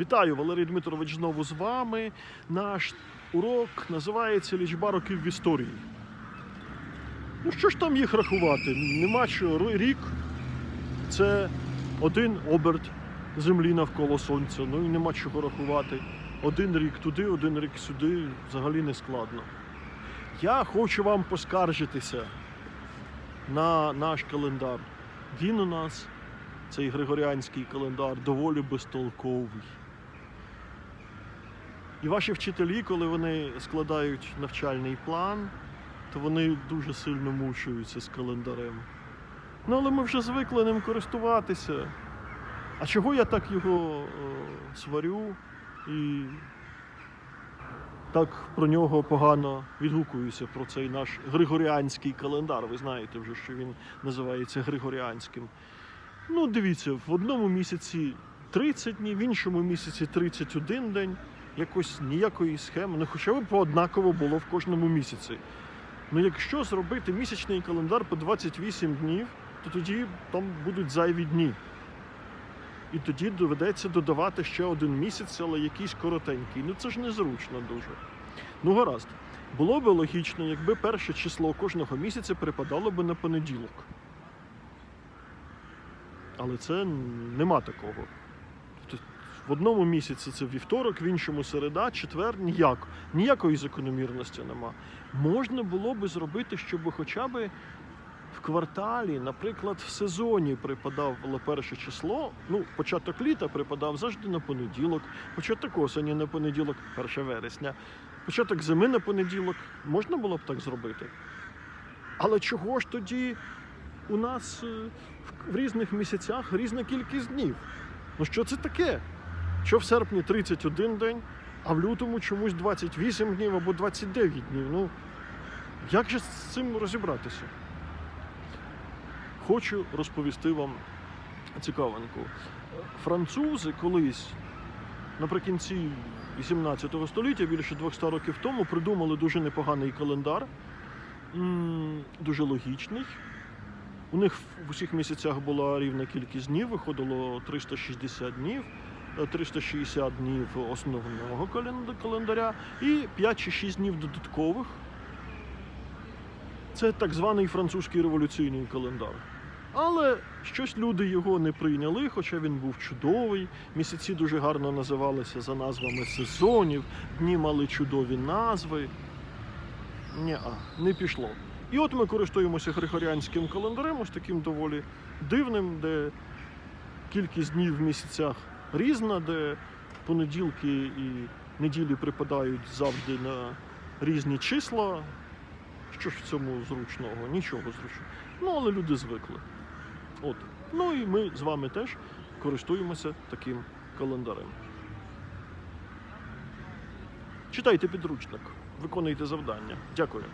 Вітаю, Валерій Дмитрович знову з вами. Наш урок називається Лічба років в історії. Ну що ж там їх рахувати? Нема що. Рік це один оберт землі навколо сонця. Ну і нема чого рахувати. Один рік туди, один рік сюди взагалі не складно. Я хочу вам поскаржитися на наш календар. Він у нас, цей григоріанський календар, доволі безтолковий. І ваші вчителі, коли вони складають навчальний план, то вони дуже сильно мучуються з календарем. Ну, але ми вже звикли ним користуватися. А чого я так його е, сварю і так про нього погано відгукуюся, про цей наш григоріанський календар. Ви знаєте вже, що він називається григоріанським. Ну, дивіться, в одному місяці 30 днів, в іншому місяці 31 день. Якось ніякої схеми, ну хоча б по однаково було в кожному місяці. Ну якщо зробити місячний календар по 28 днів, то тоді там будуть зайві дні. І тоді доведеться додавати ще один місяць, але якийсь коротенький. Ну це ж незручно дуже. Ну гаразд. Було б логічно, якби перше число кожного місяця припадало б на понеділок. Але це нема такого. В одному місяці це вівторок, в іншому середа, четвер ніяк. Ніякої закономірності нема. Можна було би зробити, щоб хоча б в кварталі, наприклад, в сезоні припадав перше число. Ну, початок літа припадав завжди на понеділок, початок осені на понеділок, 1 вересня, початок зими на понеділок. Можна було б так зробити. Але чого ж тоді у нас е, в різних місяцях різна кількість днів? Ну що це таке? Що в серпні 31 день, а в лютому чомусь 28 днів або 29 днів. Ну, як же з цим розібратися? Хочу розповісти вам цікавинку. Французи колись наприкінці 18 століття, більше 200 років тому, придумали дуже непоганий календар, дуже логічний. У них в усіх місяцях була рівна кількість днів, виходило 360 днів, 360 днів основного календаря і 5 чи 6 днів додаткових. Це так званий французький революційний календар. Але щось люди його не прийняли, хоча він був чудовий. Місяці дуже гарно називалися за назвами сезонів, дні мали чудові назви. Ні-а, не пішло. І от ми користуємося григоріанським календарем, ось таким доволі дивним, де кількість днів в місяцях різна, де понеділки і неділі припадають завжди на різні числа. Що ж в цьому зручного? Нічого зручного. Ну, але люди звикли. От. Ну і ми з вами теж користуємося таким календарем. Читайте підручник, виконуйте завдання. Дякую.